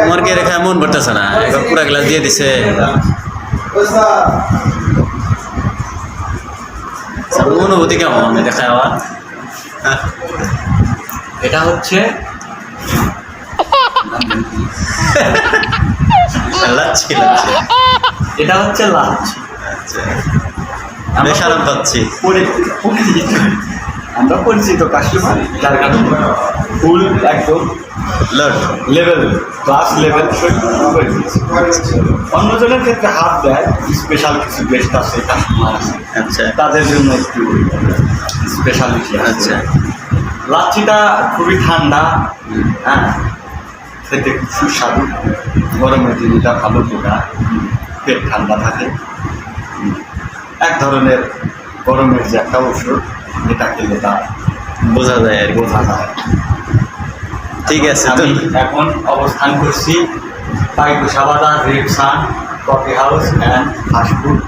তোমার কি রেখা মন পড়তেছে না একবার পুরা গ্লাস দিয়ে দিছে। আচ্ছা, অনুভূতি কেমন এটা খাওয়া? এটা হচ্ছে লাচ্ছি লাচ্ছি। এটা হচ্ছে লাঞ্চ আচ্ছা। বেশ আরাম পাচ্ছি। আমরা পরিচিত কাস্টমার যার কারণে ফুল একদম লেভেল ক্লাস লেভেল অন্যজনের ক্ষেত্রে হাত দেয় স্পেশাল কিছু গেস্ট আছে কাস্টমার আছে। আচ্ছা। তাদের জন্য একটু স্পেশালিটি আচ্ছা। লাচ্ছিটা খুবই ঠান্ডা হ্যাঁ খেতে খুব সুস্বাদু। গরমের দিন এটা ভালো পোকা পেট ঠান্ডা থাকে। এক ধরনের গরমের যে একটা ওষুধ এটা কিন্তু তা বোঝা যায় আর বোঝা যায়। ঠিক আছে আমি এখন অবস্থান করছি পাইকুশাবাদা red sun coffee house and fast food